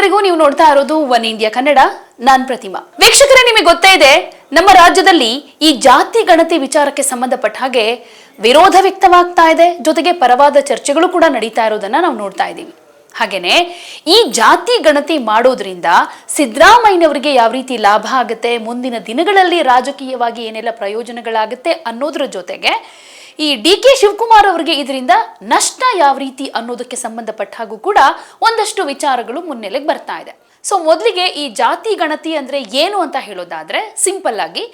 ಎಲ್ರಿಗೂ ನೀವು ನೋಡ್ತಾ ಇರೋದು ಒನ್ ಇಂಡಿಯಾ ಕನ್ನಡ, ನಾನ್ ಪ್ರತಿಮಾ. ವೀಕ್ಷಕರೇ, ನಿಮಗೆ ಗೊತ್ತೇ ಇದೆ, ನಮ್ಮ ರಾಜ್ಯದಲ್ಲಿ ಈ ಜಾತಿ ಗಣತಿ ವಿಚಾರಕ್ಕೆ ಸಂಬಂಧಪಟ್ಟ ಹಾಗೆ ವಿರೋಧ ವ್ಯಕ್ತವಾಗ್ತಾ ಇದೆ. ಜೊತೆಗೆ ಪರವಾದ ಚರ್ಚೆಗಳು ಕೂಡ ನಡೀತಾ ಇರೋದನ್ನ ನಾವು ನೋಡ್ತಾ ಇದ್ದೀವಿ. ಹಾಗೇನೆ, ಈ ಜಾತಿ ಗಣತಿ ಮಾಡೋದ್ರಿಂದ ಸಿದ್ದರಾಮಯ್ಯನವರಿಗೆ ಯಾವ ರೀತಿ ಲಾಭ ಆಗುತ್ತೆ, ಮುಂದಿನ ದಿನಗಳಲ್ಲಿ ರಾಜಕೀಯವಾಗಿ ಏನೆಲ್ಲ ಪ್ರಯೋಜನಗಳಾಗುತ್ತೆ ಅನ್ನೋದ್ರ ಜೊತೆಗೆ ಈ ಡಿ ಕೆ ಶಿವಕುಮಾರ್ ಅವರಿಗೆ ಇದರಿಂದ ನಷ್ಟ ಯಾವ ರೀತಿ ಅನ್ನೋದಕ್ಕೆ ಸಂಬಂಧಪಟ್ಟ ಹಾಗೂ ಕೂಡ ಒಂದಷ್ಟು ವಿಚಾರಗಳು ಮುನ್ನೆಲೆಗೆ ಬರ್ತಾ ಇದೆ. ಸೊ ಮೊದಲಿಗೆ ಈ ಜಾತಿ ಗಣತಿ ಅಂದ್ರೆ ಏನು ಅಂತ ಹೇಳೋದಾದ್ರೆ ಸಿಂಪಲ್ ಆಗಿ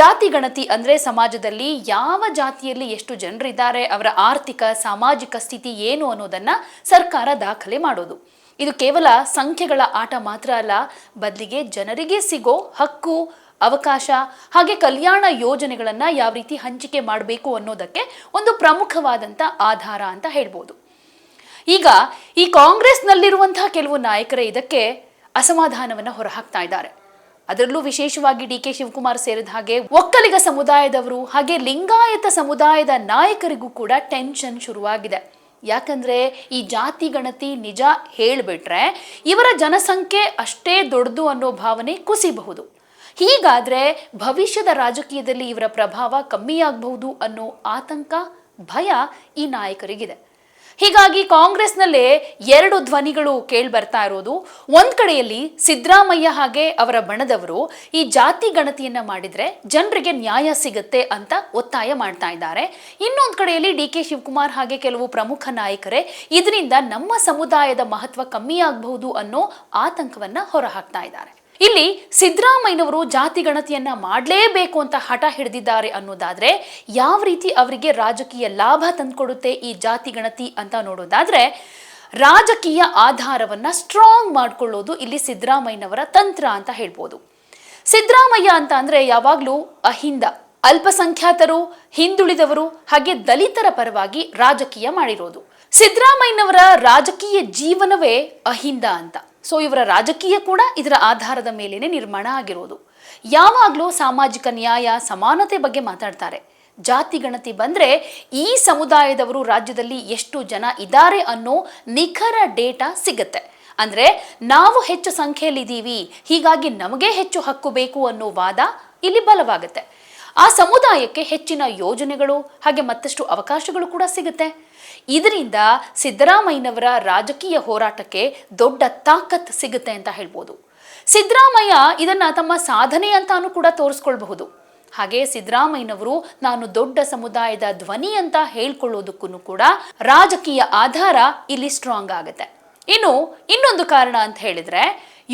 ಜಾತಿ ಗಣತಿ ಅಂದ್ರೆ ಸಮಾಜದಲ್ಲಿ ಯಾವ ಜಾತಿಯಲ್ಲಿ ಎಷ್ಟು ಜನರಿದ್ದಾರೆ, ಅವರ ಆರ್ಥಿಕ, ಸಾಮಾಜಿಕ ಸ್ಥಿತಿ ಏನು ಅನ್ನೋದನ್ನ ಸರ್ಕಾರ ದಾಖಲೆ ಮಾಡೋದು. ಇದು ಕೇವಲ ಸಂಖ್ಯೆಗಳ ಆಟ ಮಾತ್ರ ಅಲ್ಲ, ಬದಲಿಗೆ ಜನರಿಗೆ ಸಿಗೋ ಹಕ್ಕು ಅವಕಾಶ ಹಾಗೆ ಕಲ್ಯಾಣ ಯೋಜನೆಗಳನ್ನು ಯಾವ ರೀತಿ ಹಂಚಿಕೆ ಮಾಡಬೇಕು ಅನ್ನೋದಕ್ಕೆ ಒಂದು ಪ್ರಮುಖವಾದಂಥ ಆಧಾರ ಅಂತ ಹೇಳ್ಬೋದು. ಈಗ ಈ ಕಾಂಗ್ರೆಸ್ನಲ್ಲಿರುವಂತಹ ಕೆಲವು ನಾಯಕರೇ ಇದಕ್ಕೆ ಅಸಮಾಧಾನವನ್ನು ಹೊರಹಾಕ್ತಾ ಇದ್ದಾರೆ. ಅದರಲ್ಲೂ ವಿಶೇಷವಾಗಿ ಡಿ ಕೆ ಶಿವಕುಮಾರ್ ಸೇರಿದ ಹಾಗೆ ಒಕ್ಕಲಿಗ ಸಮುದಾಯದವರು ಹಾಗೆ ಲಿಂಗಾಯತ ಸಮುದಾಯದ ನಾಯಕರಿಗೂ ಕೂಡ ಟೆನ್ಷನ್ ಶುರುವಾಗಿದೆ. ಯಾಕಂದ್ರೆ ಈ ಜಾತಿ ಗಣತಿ ನಿಜ ಹೇಳಿಬಿಟ್ರೆ ಇವರ ಜನಸಂಖ್ಯೆ ಅಷ್ಟೇ ದೊಡ್ಡದು ಅನ್ನೋ ಭಾವನೆ ಕುಸಿಬಹುದು. ಹೀಗಾದ್ರೆ ಭವಿಷ್ಯದ ರಾಜಕೀಯದಲ್ಲಿ ಇವರ ಪ್ರಭಾವ ಕಮ್ಮಿಯಾಗಬಹುದು ಅನ್ನೋ ಆತಂಕ, ಭಯ ಈ ನಾಯಕರಿಗಿದೆ. ಹೀಗಾಗಿ ಕಾಂಗ್ರೆಸ್ನಲ್ಲೇ ಎರಡು ಧ್ವನಿಗಳು ಕೇಳಿ ಬರ್ತಾ ಇರೋದು. ಒಂದ್ ಕಡೆಯಲ್ಲಿ ಸಿದ್ದರಾಮಯ್ಯ ಹಾಗೆ ಅವರ ಬಣದವರು ಈ ಜಾತಿ ಗಣತಿಯನ್ನ ಮಾಡಿದ್ರೆ ಜನರಿಗೆ ನ್ಯಾಯ ಸಿಗುತ್ತೆ ಅಂತ ಒತ್ತಾಯ ಮಾಡ್ತಾ ಇದ್ದಾರೆ. ಇನ್ನೊಂದ್ ಕಡೆಯಲ್ಲಿ ಡಿ ಕೆ ಶಿವಕುಮಾರ್ ಹಾಗೆ ಕೆಲವು ಪ್ರಮುಖ ನಾಯಕರೇ ಇದರಿಂದ ನಮ್ಮ ಸಮುದಾಯದ ಮಹತ್ವ ಕಮ್ಮಿ ಆಗಬಹುದು ಅನ್ನೋ ಆತಂಕವನ್ನ ಹೊರಹಾಕ್ತಾ ಇದ್ದಾರೆ. ಇಲ್ಲಿ ಸಿದ್ದರಾಮಯ್ಯನವರು ಜಾತಿ ಗಣತಿಯನ್ನ ಮಾಡಲೇಬೇಕು ಅಂತ ಹಠ ಹಿಡಿದಿದ್ದಾರೆ ಅನ್ನೋದಾದ್ರೆ ಯಾವ ರೀತಿ ಅವರಿಗೆ ರಾಜಕೀಯ ಲಾಭ ತಂದುಕೊಡುತ್ತೆ ಈ ಜಾತಿ ಗಣತಿ ಅಂತ ನೋಡೋದಾದ್ರೆ ರಾಜಕೀಯ ಆಧಾರವನ್ನ ಸ್ಟ್ರಾಂಗ್ ಮಾಡಿಕೊಳ್ಳೋದು ಇಲ್ಲಿ ಸಿದ್ದರಾಮಯ್ಯನವರ ತಂತ್ರ ಅಂತ ಹೇಳ್ಬೋದು. ಸಿದ್ದರಾಮಯ್ಯ ಅಂತ ಅಂದ್ರೆ ಯಾವಾಗ್ಲೂ ಅಹಿಂದ, ಅಲ್ಪಸಂಖ್ಯಾತರು, ಹಿಂದುಳಿದವರು, ಹಾಗೆ ದಲಿತರ ಪರವಾಗಿ ರಾಜಕೀಯ ಮಾಡಿರೋದು. ಸಿದ್ದರಾಮಯ್ಯನವರ ರಾಜಕೀಯ ಜೀವನವೇ ಅಹಿಂದ ಅಂತ. ಸೊ ಇವರ ರಾಜಕೀಯ ಕೂಡ ಇದರ ಆಧಾರದ ಮೇಲೇನೆ ನಿರ್ಮಾಣ ಆಗಿರೋದು. ಯಾವಾಗಲೂ ಸಾಮಾಜಿಕ ನ್ಯಾಯ, ಸಮಾನತೆ ಬಗ್ಗೆ ಮಾತಾಡ್ತಾರೆ. ಜಾತಿ ಗಣತಿ ಬಂದ್ರೆ ಈ ಸಮುದಾಯದವರು ರಾಜ್ಯದಲ್ಲಿ ಎಷ್ಟು ಜನ ಇದ್ದಾರೆ ಅನ್ನೋ ನಿಖರ ಡೇಟಾ ಸಿಗುತ್ತೆ. ಅಂದ್ರೆ ನಾವು ಹೆಚ್ಚು ಸಂಖ್ಯೆಯಲ್ಲಿದ್ದೀವಿ, ಹೀಗಾಗಿ ನಮಗೆ ಹೆಚ್ಚು ಹಕ್ಕು ಬೇಕು ಅನ್ನೋ ವಾದ ಇಲ್ಲಿ ಬಲವಾಗುತ್ತೆ. ಆ ಸಮುದಾಯಕ್ಕೆ ಹೆಚ್ಚಿನ ಯೋಜನೆಗಳು ಹಾಗೆ ಮತ್ತಷ್ಟು ಅವಕಾಶಗಳು ಕೂಡ ಸಿಗುತ್ತೆ. ಇದರಿಂದ ಸಿದ್ದರಾಮಯ್ಯನವರ ರಾಜಕೀಯ ಹೋರಾಟಕ್ಕೆ ದೊಡ್ಡ ತಾಕತ್ ಸಿಗುತ್ತೆ ಅಂತ ಹೇಳ್ಬೋದು. ಸಿದ್ದರಾಮಯ್ಯ ಇದನ್ನ ತಮ್ಮ ಸಾಧನೆ ಅಂತಾನು ಕೂಡ ತೋರಿಸ್ಕೊಳ್ಬಹುದು. ಹಾಗೆ ಸಿದ್ದರಾಮಯ್ಯನವರು ನಾನು ದೊಡ್ಡ ಸಮುದಾಯದ ಧ್ವನಿ ಅಂತ ಹೇಳ್ಕೊಳ್ಳೋದಕ್ಕೂ ಕೂಡ ರಾಜಕೀಯ ಆಧಾರ ಇಲ್ಲಿ ಸ್ಟ್ರಾಂಗ್ ಆಗುತ್ತೆ. ಇನ್ನು ಇನ್ನೊಂದು ಕಾರಣ ಅಂತ ಹೇಳಿದ್ರೆ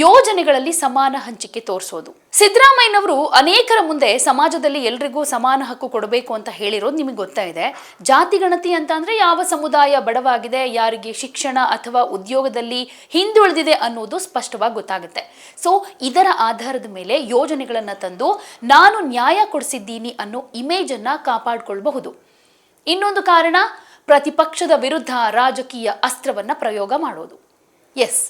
ಯೋಜನೆಗಳಲ್ಲಿ ಸಮಾನ ಹಂಚಿಕೆ ತೋರಿಸೋದು. ಸಿದ್ದರಾಮಯ್ಯನವರು ಅನೇಕರ ಮುಂದೆ ಸಮಾಜದಲ್ಲಿ ಎಲ್ರಿಗೂ ಸಮಾನ ಹಕ್ಕು ಕೊಡಬೇಕು ಅಂತ ಹೇಳಿರೋದು ನಿಮಗೆ ಗೊತ್ತಾ ಇದೆ. ಜಾತಿ ಗಣತಿ ಅಂತ ಅಂದ್ರೆ ಯಾವ ಸಮುದಾಯ ಬಡವಾಗಿದೆ, ಯಾರಿಗೆ ಶಿಕ್ಷಣ ಅಥವಾ ಉದ್ಯೋಗದಲ್ಲಿ ಹಿಂದುಳಿದಿದೆ ಅನ್ನೋದು ಸ್ಪಷ್ಟವಾಗಿ ಗೊತ್ತಾಗುತ್ತೆ. ಸೊ ಇದರ ಆಧಾರದ ಮೇಲೆ ಯೋಜನೆಗಳನ್ನು ತಂದು ನಾನು ನ್ಯಾಯ ಕೊಡಿಸಿದ್ದೀನಿ ಅನ್ನೋ ಇಮೇಜ್ ಅನ್ನ ಕಾಪಾಡಿಕೊಳ್ಬಹುದು. ಇನ್ನೊಂದು ಕಾರಣ, ಪ್ರತಿಪಕ್ಷದ ವಿರುದ್ಧ ರಾಜಕೀಯ ಅಸ್ತ್ರವನ್ನು ಪ್ರಯೋಗ ಮಾಡೋದು. ಎಸ್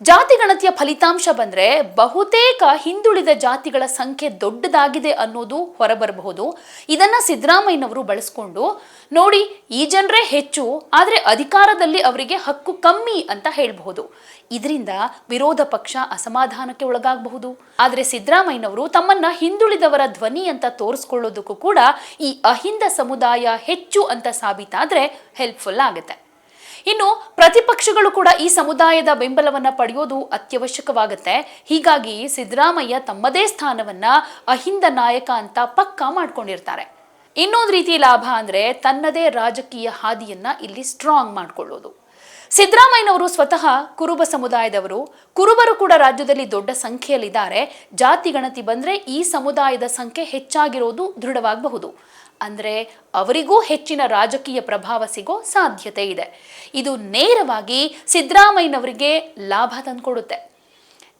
ಜಾತಿ ಗಣತಿಯ ಫಲಿತಾಂಶ ಬಂದ್ರೆ ಬಹುತೇಕ ಹಿಂದುಳಿದ ಜಾತಿಗಳ ಸಂಖ್ಯೆ ದೊಡ್ಡದಾಗಿದೆ ಅನ್ನೋದು ಹೊರಬರಬಹುದು. ಇದನ್ನ ಸಿದ್ದರಾಮಯ್ಯನವರು ಬಳಸ್ಕೊಂಡು, ನೋಡಿ, ಈ ಜನರೇ ಹೆಚ್ಚು, ಆದರೆ ಅಧಿಕಾರದಲ್ಲಿ ಅವರಿಗೆ ಹಕ್ಕು ಕಮ್ಮಿ ಅಂತ ಹೇಳಬಹುದು. ಇದರಿಂದ ವಿರೋಧ ಪಕ್ಷ ಅಸಮಾಧಾನಕ್ಕೆ ಒಳಗಾಗಬಹುದು. ಆದರೆ ಸಿದ್ದರಾಮಯ್ಯನವರು ತಮ್ಮನ್ನ ಹಿಂದುಳಿದವರ ಧ್ವನಿ ಅಂತ ತೋರಿಸ್ಕೊಳ್ಳೋದಕ್ಕೂ ಕೂಡ ಈ ಅಹಿಂದ ಸಮುದಾಯ ಹೆಚ್ಚು ಅಂತ ಸಾಬೀತಾದರೆ ಹೆಲ್ಪ್ಫುಲ್ ಆಗುತ್ತೆ. ಇನ್ನು ಪ್ರತಿಪಕ್ಷಗಳು ಕೂಡ ಈ ಸಮುದಾಯದ ಬೆಂಬಲವನ್ನ ಪಡೆಯೋದು ಅತ್ಯವಶ್ಯಕವಾಗುತ್ತೆ. ಹೀಗಾಗಿ ಸಿದ್ದರಾಮಯ್ಯ ತಮ್ಮದೇ ಸ್ಥಾನವನ್ನ ಅಹಿಂದ ನಾಯಕ ಅಂತ ಪಕ್ಕಾ ಮಾಡ್ಕೊಂಡಿರ್ತಾರೆ. ಇನ್ನೊಂದು ರೀತಿ ಲಾಭ ಅಂದ್ರೆ ತನ್ನದೇ ರಾಜಕೀಯ ಹಾದಿಯನ್ನ ಇಲ್ಲಿ ಸ್ಟ್ರಾಂಗ್ ಮಾಡ್ಕೊಳ್ಳೋದು. ಸಿದ್ದರಾಮಯ್ಯನವರು ಸ್ವತಃ ಕುರುಬ ಸಮುದಾಯದವರು. ಕುರುಬರು ಕೂಡ ರಾಜ್ಯದಲ್ಲಿ ದೊಡ್ಡ ಸಂಖ್ಯೆಯಲ್ಲಿದ್ದಾರೆ. ಜಾತಿ ಗಣತಿ ಬಂದರೆ ಈ ಸಮುದಾಯದ ಸಂಖ್ಯೆ ಹೆಚ್ಚಾಗಿರೋದು ದೃಢವಾಗಬಹುದು. ಅಂದರೆ ಅವರಿಗೂ ಹೆಚ್ಚಿನ ರಾಜಕೀಯ ಪ್ರಭಾವ ಸಿಗೋ ಸಾಧ್ಯತೆ ಇದೆ. ಇದು ನೇರವಾಗಿ ಸಿದ್ದರಾಮಯ್ಯನವರಿಗೆ ಲಾಭ ತಂದುಕೊಡುತ್ತೆ.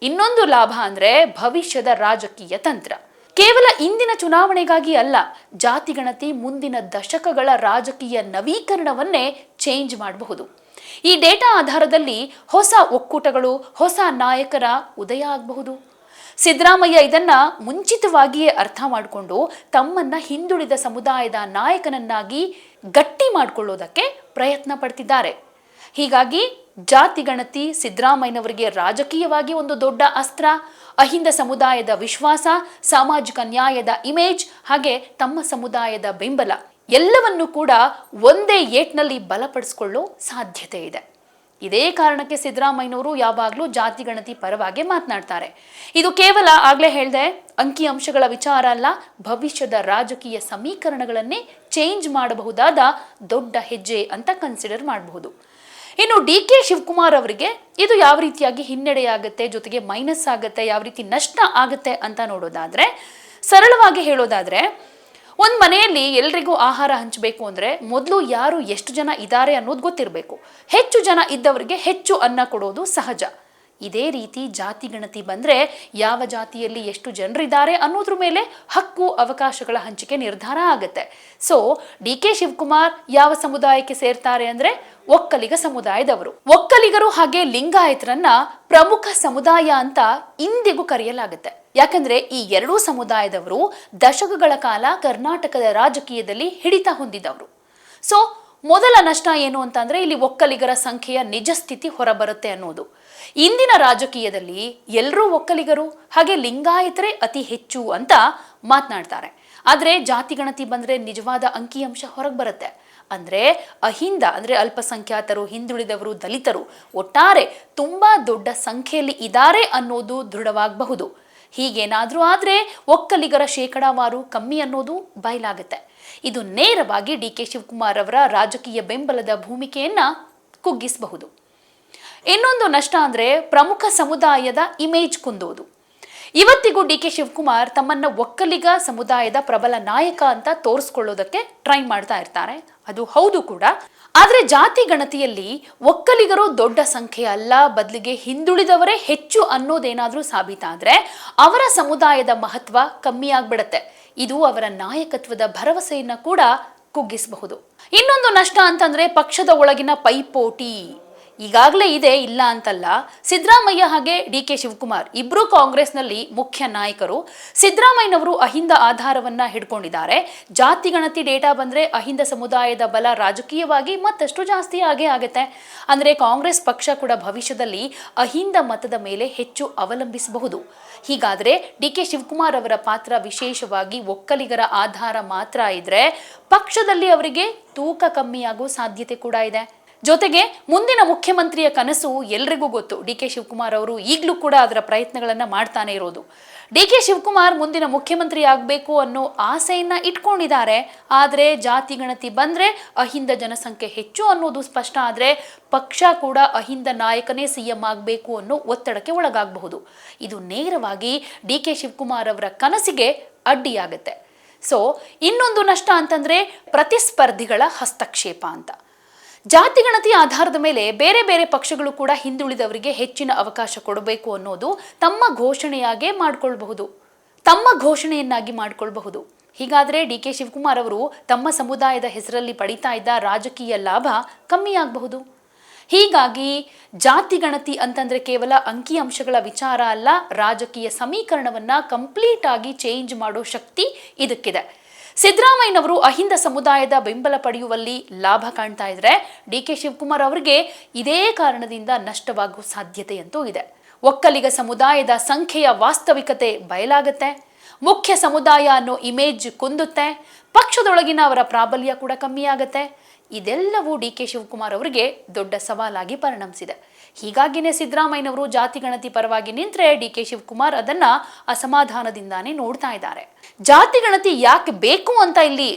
ಇನ್ನೊಂದು ಲಾಭ ಅಂದರೆ ಭವಿಷ್ಯದ ರಾಜಕೀಯ ತಂತ್ರ. ಕೇವಲ ಇಂದಿನ ಚುನಾವಣೆಗಾಗಿ ಅಲ್ಲ, ಜಾತಿ ಗಣತಿ ಮುಂದಿನ ದಶಕಗಳ ರಾಜಕೀಯ ನವೀಕರಣವನ್ನೇ ಚೇಂಜ್ ಮಾಡಬಹುದು. ಈ ಡೇಟಾ ಆಧಾರದಲ್ಲಿ ಹೊಸ ಒಕ್ಕೂಟಗಳು, ಹೊಸ ನಾಯಕರ ಉದಯ ಆಗಬಹುದು. ಸಿದ್ದರಾಮಯ್ಯ ಇದನ್ನ ಮುಂಚಿತವಾಗಿಯೇ ಅರ್ಥ ಮಾಡಿಕೊಂಡು ತಮ್ಮನ್ನ ಹಿಂದುಳಿದ ಸಮುದಾಯದ ನಾಯಕನನ್ನಾಗಿ ಗಟ್ಟಿ ಮಾಡಿಕೊಳ್ಳೋದಕ್ಕೆ ಪ್ರಯತ್ನ ಪಡ್ತಿದ್ದಾರೆ. ಹೀಗಾಗಿ ಜಾತಿ ಗಣತಿ, ಸಿದ್ದರಾಮಯ್ಯನವರಿಗೆ ರಾಜಕೀಯವಾಗಿ ಒಂದು ದೊಡ್ಡ ಅಸ್ತ್ರ, ಅಹಿಂದ ಸಮುದಾಯದ ವಿಶ್ವಾಸ, ಸಾಮಾಜಿಕ ನ್ಯಾಯದ ಇಮೇಜ್, ಹಾಗೆ ತಮ್ಮ ಸಮುದಾಯದ ಬೆಂಬಲ. ಎಲ್ಲವನ್ನೂ ಕೂಡ ಒಂದೇ ಏಟ್ನಲ್ಲಿ ಬಲಪಡಿಸಿಕೊಳ್ಳೋ ಸಾಧ್ಯತೆ ಇದೆ. ಇದೇ ಕಾರಣಕ್ಕೆ ಸಿದ್ದರಾಮಯ್ಯನವರು ಯಾವಾಗಲೂ ಜಾತಿ ಗಣತಿ ಪರವಾಗಿ ಮಾತನಾಡ್ತಾರೆ. ಇದು ಕೇವಲ ಆಗ್ಲೇ ಹೇಳಿದೆ, ಅಂಕಿ ಅಂಶಗಳ ವಿಚಾರ ಅಲ್ಲ, ಭವಿಷ್ಯದ ರಾಜಕೀಯ ಸಮೀಕರಣಗಳನ್ನೇ ಚೇಂಜ್ ಮಾಡಬಹುದಾದ ದೊಡ್ಡ ಹೆಜ್ಜೆ ಅಂತ ಕನ್ಸಿಡರ್ ಮಾಡಬಹುದು. ಇನ್ನು ಡಿ ಕೆ ಶಿವಕುಮಾರ್ ಅವರಿಗೆ ಇದು ಯಾವ ರೀತಿಯಾಗಿ ಹಿನ್ನಡೆಯಾಗುತ್ತೆ, ಜೊತೆಗೆ ಮೈನಸ್ ಆಗುತ್ತೆ, ಯಾವ ರೀತಿ ನಷ್ಟ ಆಗುತ್ತೆ ಅಂತ ನೋಡೋದಾದ್ರೆ, ಸರಳವಾಗಿ ಹೇಳೋದಾದ್ರೆ, ಒಂದು ಮನೆಯಲ್ಲಿ ಎಲ್ರಿಗೂ ಆಹಾರ ಹಂಚಬೇಕು ಅಂದರೆ ಮೊದಲು ಯಾರು ಎಷ್ಟು ಜನ ಇದ್ದಾರೆ ಅನ್ನೋದು ಗೊತ್ತಿರಬೇಕು. ಹೆಚ್ಚು ಜನ ಇದ್ದವರಿಗೆ ಹೆಚ್ಚು ಅನ್ನ ಕೊಡೋದು ಸಹಜ. ಇದೇ ರೀತಿ ಜಾತಿ ಗಣತಿ ಬಂದ್ರೆ ಯಾವ ಜಾತಿಯಲ್ಲಿ ಎಷ್ಟು ಜನರಿದ್ದಾರೆ ಅನ್ನೋದ್ರ ಮೇಲೆ ಹಕ್ಕು, ಅವಕಾಶಗಳ ಹಂಚಿಕೆ ನಿರ್ಧಾರ ಆಗುತ್ತೆ. ಸೊ ಡಿ ಕೆ ಶಿವಕುಮಾರ್ ಯಾವ ಸಮುದಾಯಕ್ಕೆ ಸೇರ್ತಾರೆ ಅಂದ್ರೆ ಒಕ್ಕಲಿಗ ಸಮುದಾಯದವರು. ಒಕ್ಕಲಿಗರು ಹಾಗೆ ಲಿಂಗಾಯತರನ್ನ ಪ್ರಮುಖ ಸಮುದಾಯ ಅಂತ ಇಂದಿಗೂ ಕರೆಯಲಾಗುತ್ತೆ. ಯಾಕಂದ್ರೆ ಈ ಎರಡೂ ಸಮುದಾಯದವರು ದಶಕಗಳ ಕಾಲ ಕರ್ನಾಟಕದ ರಾಜಕೀಯದಲ್ಲಿ ಹಿಡಿತ ಹೊಂದಿದವರು. ಸೊ ಮೊದಲ ನಷ್ಟ ಏನು ಅಂತಂದ್ರೆ ಇಲ್ಲಿ ಒಕ್ಕಲಿಗರ ಸಂಖ್ಯೆಯ ನಿಜ ಸ್ಥಿತಿ ಹೊರಬರುತ್ತೆ ಅನ್ನೋದು. ಇಂದಿನ ರಾಜಕೀಯದಲ್ಲಿ ಎಲ್ಲರೂ ಒಕ್ಕಲಿಗರು, ಹಾಗೆ ಲಿಂಗಾಯತರೇ ಅತಿ ಹೆಚ್ಚು ಅಂತ ಮಾತನಾಡ್ತಾರೆ. ಆದರೆ ಜಾತಿ ಗಣತಿ ಬಂದ್ರೆ ನಿಜವಾದ ಅಂಕಿಅಂಶ ಹೊರಗೆ ಬರುತ್ತೆ. ಅಂದ್ರೆ ಅಹಿಂದ, ಅಂದ್ರೆ ಅಲ್ಪಸಂಖ್ಯಾತರು, ಹಿಂದುಳಿದವರು, ದಲಿತರು ಒಟ್ಟಾರೆ ತುಂಬಾ ದೊಡ್ಡ ಸಂಖ್ಯೆಯಲ್ಲಿ ಇದ್ದಾರೆ ಅನ್ನೋದು ದೃಢವಾಗಬಹುದು. ಹೀಗೇನಾದ್ರೂ ಆದರೆ ಒಕ್ಕಲಿಗರ ಶೇಕಡಾವಾರು ಕಮ್ಮಿ ಅನ್ನೋದು ಬಯಲಾಗುತ್ತೆ. ಇದು ನೇರವಾಗಿ ಡಿ ಕೆ ಶಿವಕುಮಾರ್ ಅವರ ರಾಜಕೀಯ ಬೆಂಬಲದ ಭೂಮಿಕೆಯನ್ನ ಕುಗ್ಗಿಸಬಹುದು. ಇನ್ನೊಂದು ನಷ್ಟ ಅಂದರೆ ಪ್ರಮುಖ ಸಮುದಾಯದ ಇಮೇಜ್ ಕುಂದೋದು. ಇವತ್ತಿಗೂ ಡಿ ಕೆ ಶಿವಕುಮಾರ್ ತಮ್ಮನ್ನ ಒಕ್ಕಲಿಗ ಸಮುದಾಯದ ಪ್ರಬಲ ನಾಯಕ ಅಂತ ತೋರಿಸ್ಕೊಳ್ಳೋದಕ್ಕೆ ಟ್ರೈ ಮಾಡ್ತಾ ಇರ್ತಾರೆ. ಅದು ಹೌದು ಕೂಡ. ಆದರೆ ಜಾತಿ ಗಣತಿಯಲ್ಲಿ ಒಕ್ಕಲಿಗರು ದೊಡ್ಡ ಸಂಖ್ಯೆ ಅಲ್ಲ, ಬದಲಿಗೆ ಹಿಂದುಳಿದವರೇ ಹೆಚ್ಚು ಅನ್ನೋದೇನಾದರೂ ಸಾಬೀತಾದರೆ ಅವರ ಸಮುದಾಯದ ಮಹತ್ವ ಕಮ್ಮಿ ಆಗ್ಬಿಡತ್ತೆ. ಇದು ಅವರ ನಾಯಕತ್ವದ ಭರವಸೆಯನ್ನು ಕೂಡ ಕುಗ್ಗಿಸಬಹುದು. ಇನ್ನೊಂದು ನಷ್ಟ ಅಂತಂದ್ರೆ ಪಕ್ಷದ ಒಳಗಿನ ಪೈಪೋಟಿ. ಈಗಾಗಲೇ ಇದೆ ಇಲ್ಲ ಅಂತಲ್ಲ. ಸಿದ್ದರಾಮಯ್ಯ ಹಾಗೆ ಡಿ ಕೆ ಶಿವಕುಮಾರ್ ಇಬ್ರು ಕಾಂಗ್ರೆಸ್ನಲ್ಲಿ ಮುಖ್ಯ ನಾಯಕರು. ಸಿದ್ದರಾಮಯ್ಯನವರು ಅಹಿಂದ ಆಧಾರವನ್ನ ಹಿಡ್ಕೊಂಡಿದ್ದಾರೆ. ಜಾತಿ ಗಣತಿ ಡೇಟಾ ಬಂದ್ರೆ ಅಹಿಂದ ಸಮುದಾಯದ ಬಲ ರಾಜಕೀಯವಾಗಿ ಮತ್ತಷ್ಟು ಜಾಸ್ತಿ ಆಗೇ ಆಗುತ್ತೆ. ಅಂದ್ರೆ ಕಾಂಗ್ರೆಸ್ ಪಕ್ಷ ಕೂಡ ಭವಿಷ್ಯದಲ್ಲಿ ಅಹಿಂದ ಮತದ ಮೇಲೆ ಹೆಚ್ಚು ಅವಲಂಬಿಸಬಹುದು. ಹೀಗಾದ್ರೆ ಡಿ ಕೆ ಶಿವಕುಮಾರ್ ಅವರ ಪಾತ್ರ ವಿಶೇಷವಾಗಿ ಒಕ್ಕಲಿಗರ ಆಧಾರ ಮಾತ್ರ ಇದ್ರೆ ಪಕ್ಷದಲ್ಲಿ ಅವರಿಗೆ ತೂಕ ಕಮ್ಮಿಯಾಗುವ ಸಾಧ್ಯತೆ ಕೂಡ ಇದೆ. ಜೊತೆಗೆ ಮುಂದಿನ ಮುಖ್ಯಮಂತ್ರಿಯ ಕನಸು ಎಲ್ರಿಗೂ ಗೊತ್ತು. ಡಿ ಕೆ ಶಿವಕುಮಾರ್ ಅವರು ಈಗಲೂ ಕೂಡ ಅದರ ಪ್ರಯತ್ನಗಳನ್ನ ಮಾಡ್ತಾನೆ ಇರೋದು. ಡಿ ಕೆ ಶಿವಕುಮಾರ್ ಮುಂದಿನ ಮುಖ್ಯಮಂತ್ರಿ ಆಗಬೇಕು ಅನ್ನೋ ಆಸೆಯನ್ನ ಇಟ್ಕೊಂಡಿದ್ದಾರೆ. ಆದರೆ ಜಾತಿ ಗಣತಿ ಬಂದ್ರೆ ಅಹಿಂದ ಜನಸಂಖ್ಯೆ ಹೆಚ್ಚು ಅನ್ನೋದು ಸ್ಪಷ್ಟ. ಆದ್ರೆ ಪಕ್ಷ ಕೂಡ ಅಹಿಂದ ನಾಯಕನೇ ಸಿಎಂ ಆಗಬೇಕು ಅನ್ನೋ ಒತ್ತಡಕ್ಕೆ ಒಳಗಾಗಬಹುದು. ಇದು ನೇರವಾಗಿ ಡಿ ಕೆ ಶಿವಕುಮಾರ್ ಅವರ ಕನಸಿಗೆ ಅಡ್ಡಿಯಾಗುತ್ತೆ. ಸೊ ಇನ್ನೊಂದು ನಷ್ಟ ಅಂತಂದ್ರೆ ಪ್ರತಿಸ್ಪರ್ಧಿಗಳ ಹಸ್ತಕ್ಷೇಪ ಅಂತ. ಜಾತಿ ಗಣತಿ ಆಧಾರದ ಮೇಲೆ ಬೇರೆ ಬೇರೆ ಪಕ್ಷಗಳು ಕೂಡ ಹಿಂದುಳಿದವರಿಗೆ ಹೆಚ್ಚಿನ ಅವಕಾಶ ಕೊಡಬೇಕು ಅನ್ನೋದು ತಮ್ಮ ಘೋಷಣೆಯಾಗೇ ಮಾಡಿಕೊಳ್ಬಹುದು. ತಮ್ಮ ಘೋಷಣೆಯನ್ನಾಗಿ ಮಾಡಿಕೊಳ್ಬಹುದು. ಹೀಗಾದರೆ ಡಿ ಕೆ ಶಿವಕುಮಾರ್ ಅವರು ತಮ್ಮ ಸಮುದಾಯದ ಹೆಸರಲ್ಲಿ ಪಡಿತಾ ಇದ್ದ ರಾಜಕೀಯ ಲಾಭ ಕಮ್ಮಿಯಾಗಬಹುದು ಹೀಗಾಗಿ ಜಾತಿ ಗಣತಿ ಅಂತಂದ್ರೆ ಕೇವಲ ಅಂಕಿ ಅಂಶಗಳ ವಿಚಾರ ಅಲ್ಲ, ರಾಜಕೀಯ ಸಮೀಕರಣವನ್ನು ಕಂಪ್ಲೀಟ್ ಆಗಿ ಚೇಂಜ್ ಮಾಡೋ ಶಕ್ತಿ ಇದಕ್ಕಿದೆ. ಸಿದ್ದರಾಮಯ್ಯನವರು ಅಹಿಂದ ಸಮುದಾಯದ ಬೆಂಬಲ ಪಡೆಯುವಲ್ಲಿ ಲಾಭ ಕಾಣ್ತಾ ಇದ್ರೆ ಡಿ ಕೆ ಶಿವಕುಮಾರ್ ಅವರಿಗೆ ಇದೇ ಕಾರಣದಿಂದ ನಷ್ಟವಾಗುವ ಸಾಧ್ಯತೆಯಂತೂ ಇದೆ. ಒಕ್ಕಲಿಗ ಸಮುದಾಯದ ಸಂಖ್ಯೆಯ ವಾಸ್ತವಿಕತೆ ಬಯಲಾಗತ್ತೆ. ಮುಖ್ಯ ಸಮುದಾಯ ಅನ್ನೋ ಇಮೇಜ್ ಕುಂದುತ್ತೆ. ಪಕ್ಷದೊಳಗಿನ ಅವರ ಪ್ರಾಬಲ್ಯ ಕೂಡ ಕಮ್ಮಿ ಆಗತ್ತೆ. ಇದೆಲ್ಲವೂ ಡಿ ಕೆ ಶಿವಕುಮಾರ್ ಅವರಿಗೆ ದೊಡ್ಡ ಸವಾಲಾಗಿ ಪರಿಣಮಿಸಿದೆ. ಹೀಗಾಗಿನೇ ಸಿದ್ದರಾಮಯ್ಯನವರು ಜಾತಿ ಗಣತಿ ಪರವಾಗಿ ನಿಂತರೆ ಡಿ ಕೆ ಶಿವಕುಮಾರ್ ಅದನ್ನ ಅಸಮಾಧಾನದಿಂದಾನೇ ನೋಡ್ತಾ ಇದ್ದಾರೆ. ಜಾತಿ ಗಣತಿ ಯಾಕೆ ಬೇಕು ಅಂತ ಇಲ್ಲಿ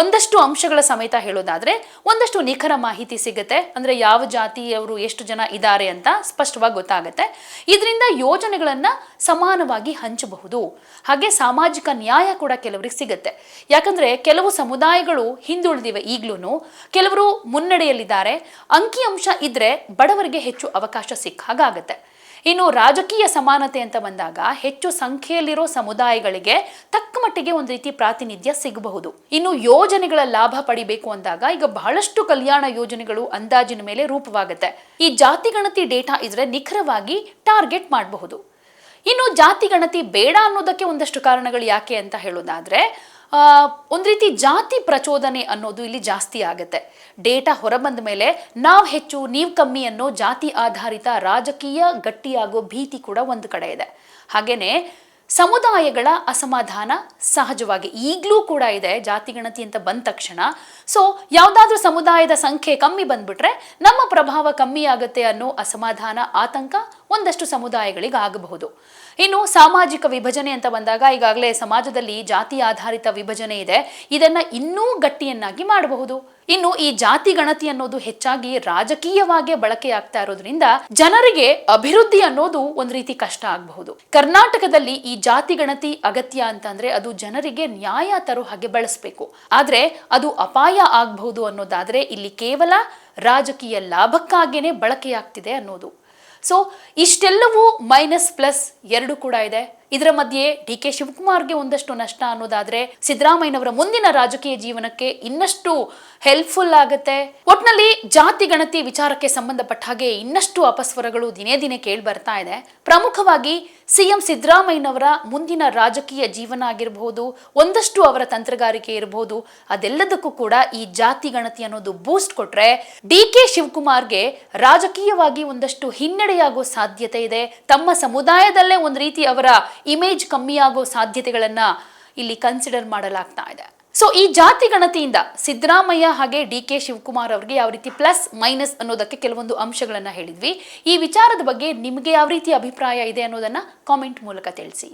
ಒಂದಷ್ಟು ಅಂಶಗಳ ಸಮೇತ ಹೇಳೋದಾದ್ರೆ, ಒಂದಷ್ಟು ನಿಖರ ಮಾಹಿತಿ ಸಿಗುತ್ತೆ. ಅಂದ್ರೆ ಯಾವ ಜಾತಿಯವರು ಎಷ್ಟು ಜನ ಇದ್ದಾರೆ ಅಂತ ಸ್ಪಷ್ಟವಾಗಿ ಗೊತ್ತಾಗುತ್ತೆ. ಇದರಿಂದ ಯೋಜನೆಗಳನ್ನ ಸಮಾನವಾಗಿ ಹಂಚಬಹುದು. ಹಾಗೆ ಸಾಮಾಜಿಕ ನ್ಯಾಯ ಕೂಡ ಕೆಲವರಿಗೆ ಸಿಗುತ್ತೆ. ಯಾಕಂದ್ರೆ ಕೆಲವು ಸಮುದಾಯಗಳು ಹಿಂದುಳಿದಿವೆ ಈಗ್ಲೂ ಕೆಲವರು ಮುನ್ನಡೆಯಲ್ಲಿದ್ದಾರೆ. ಅಂಕಿಅಂಶ ಇದ್ರೆ ಬಡವರಿಗೆ ಹೆಚ್ಚು ಅವಕಾಶ ಸಿಕ್ಕ ಹಾಗಾಗತ್ತೆ ಇನ್ನು ರಾಜಕೀಯ ಸಮಾನತೆ ಅಂತ ಬಂದಾಗ ಹೆಚ್ಚು ಸಂಖ್ಯೆಯಲ್ಲಿರೋ ಸಮುದಾಯಗಳಿಗೆ ತಕ್ಕ ಮಟ್ಟಿಗೆ ಒಂದು ರೀತಿ ಪ್ರಾತಿನಿಧ್ಯ ಸಿಗಬಹುದು. ಇನ್ನು ಯೋಜನೆಗಳ ಲಾಭ ಪಡಿಬೇಕು ಅಂದಾಗ ಈಗ ಬಹಳಷ್ಟು ಕಲ್ಯಾಣ ಯೋಜನೆಗಳು ಅಂದಾಜಿನ ಮೇಲೆ ರೂಪವಾಗುತ್ತೆ. ಈ ಜಾತಿ ಗಣತಿ ಡೇಟಾ ಇದ್ರೆ ನಿಖರವಾಗಿ ಟಾರ್ಗೆಟ್ ಮಾಡಬಹುದು. ಇನ್ನು ಜಾತಿ ಗಣತಿ ಬೇಡ ಅನ್ನೋದಕ್ಕೆ ಒಂದಷ್ಟು ಕಾರಣಗಳು ಯಾಕೆ ಅಂತ ಹೇಳೋದಾದ್ರೆ ಒಂದ್ ರೀತಿ ಜಾತಿ ಪ್ರಚೋದನೆ ಅನ್ನೋದು ಇಲ್ಲಿ ಜಾಸ್ತಿ ಆಗುತ್ತೆ. ಡೇಟಾ ಹೊರಬಂದ ಮೇಲೆ ನಾವು ಹೆಚ್ಚು, ನೀವು ಕಮ್ಮಿ ಅನ್ನೋ ಜಾತಿ ಆಧಾರಿತ ರಾಜಕೀಯ ಗಟ್ಟಿಯಾಗೋ ಭೀತಿ ಕೂಡ ಒಂದು ಕಡೆ ಇದೆ. ಹಾಗೇನೆ ಸಮುದಾಯಗಳ ಅಸಮಾಧಾನ ಸಹಜವಾಗಿ ಈಗಲೂ ಕೂಡ ಇದೆ ಜಾತಿ ಗಣತಿ ಅಂತ ಬಂದ ತಕ್ಷಣ. ಸೊ ಯಾವುದಾದ್ರೂ ಸಮುದಾಯದ ಸಂಖ್ಯೆ ಕಮ್ಮಿ ಬಂದ್ಬಿಟ್ರೆ ನಮ್ಮ ಪ್ರಭಾವ ಕಮ್ಮಿ ಆಗುತ್ತೆ ಅನ್ನೋ ಅಸಮಾಧಾನ, ಆತಂಕ ಒಂದಷ್ಟು ಸಮುದಾಯಗಳಿಗೆ ಆಗಬಹುದು ಇನ್ನು ಸಾಮಾಜಿಕ ವಿಭಜನೆ ಅಂತ ಬಂದಾಗ ಈಗಾಗಲೇ ಸಮಾಜದಲ್ಲಿ ಜಾತಿ ಆಧಾರಿತ ವಿಭಜನೆ ಇದೆ. ಇದನ್ನ ಇನ್ನೂ ಗಟ್ಟಿಯನ್ನಾಗಿ ಮಾಡಬಹುದು. ಇನ್ನು ಈ ಜಾತಿ ಗಣತಿ ಅನ್ನೋದು ಹೆಚ್ಚಾಗಿ ರಾಜಕೀಯವಾಗಿ ಬಳಕೆಯಾಗ್ತಾ ಇರೋದ್ರಿಂದ ಜನರಿಗೆ ಅಭಿವೃದ್ಧಿ ಅನ್ನೋದು ಒಂದ್ ರೀತಿ ಕಷ್ಟ ಆಗಬಹುದು. ಕರ್ನಾಟಕದಲ್ಲಿ ಈ ಜಾತಿ ಗಣತಿ ಅಗತ್ಯ ಅಂತಂದ್ರೆ ಅದು ಜನರಿಗೆ ನ್ಯಾಯ ತರೋ ಹಾಗೆ ಬಳಸಬೇಕು. ಆದ್ರೆ ಅದು ಅಪಾಯ ಆಗಬಹುದು ಅನ್ನೋದಾದ್ರೆ ಇಲ್ಲಿ ಕೇವಲ ರಾಜಕೀಯ ಲಾಭಕ್ಕಾಗೇನೆ ಬಳಕೆಯಾಗ್ತಿದೆ ಅನ್ನೋದು. ಸೊ ಇಷ್ಟೆಲ್ಲವೂ ಮೈನಸ್ ಪ್ಲಸ್ ಎರಡು ಕೂಡ ಇದೆ. ಇದರ ಮಧ್ಯೆ ಡಿ ಕೆ ಶಿವಕುಮಾರ್ಗೆ ಒಂದಷ್ಟು ನಷ್ಟ ಅನ್ನೋದಾದ್ರೆ ಸಿದ್ದರಾಮಯ್ಯನವರ ಮುಂದಿನ ರಾಜಕೀಯ ಜೀವನಕ್ಕೆ ಇನ್ನಷ್ಟು ಹೆಲ್ಪ್ಫುಲ್ ಆಗುತ್ತೆ. ಒಟ್ನಲ್ಲಿ ಜಾತಿ ಗಣತಿ ವಿಚಾರಕ್ಕೆ ಸಂಬಂಧಪಟ್ಟ ಹಾಗೆ ಇನ್ನಷ್ಟು ಅಪಸ್ವರಗಳು ದಿನೇ ದಿನೇ ಕೇಳಿ ಬರ್ತಾ ಇದೆ. ಪ್ರಮುಖವಾಗಿ ಸಿಎಂ ಸಿದ್ದರಾಮಯ್ಯನವರ ಮುಂದಿನ ರಾಜಕೀಯ ಜೀವನ ಆಗಿರಬಹುದು, ಒಂದಷ್ಟು ಅವರ ತಂತ್ರಗಾರಿಕೆ ಇರಬಹುದು, ಅದೆಲ್ಲದಕ್ಕೂ ಕೂಡ ಈ ಜಾತಿ ಗಣತಿ ಅನ್ನೋದು ಬೂಸ್ಟ್ ಕೊಟ್ರೆ ಡಿ ಕೆ ಶಿವಕುಮಾರ್ಗೆ ರಾಜಕೀಯವಾಗಿ ಒಂದಷ್ಟು ಹಿನ್ನಡೆಯಾಗೋ ಸಾಧ್ಯತೆ ಇದೆ. ತಮ್ಮ ಸಮುದಾಯದಲ್ಲೇ ಒಂದು ರೀತಿ ಅವರ ಇಮೇಜ್ ಕಮ್ಮಿಯಾಗೋ ಸಾಧ್ಯತೆಗಳನ್ನ ಇಲ್ಲಿ ಕನ್ಸಿಡರ್ ಮಾಡಲಾಗ್ತಾ ಇದೆ. ಸೊ ಈ ಜಾತಿ ಗಣತಿಯಿಂದ ಸಿದ್ದರಾಮಯ್ಯ ಹಾಗೆ ಡಿ ಕೆ ಶಿವಕುಮಾರ್ ಅವರಿಗೆ ಯಾವ ರೀತಿ ಪ್ಲಸ್ ಮೈನಸ್ ಅನ್ನೋದಕ್ಕೆ ಕೆಲವೊಂದು ಅಂಶಗಳನ್ನ ಹೇಳಿದ್ವಿ. ಈ ವಿಚಾರದ ಬಗ್ಗೆ ನಿಮಗೆ ಯಾವ ರೀತಿ ಅಭಿಪ್ರಾಯ ಇದೆ ಅನ್ನೋದನ್ನ ಕಾಮೆಂಟ್ ಮೂಲಕ ತಿಳಿಸಿ.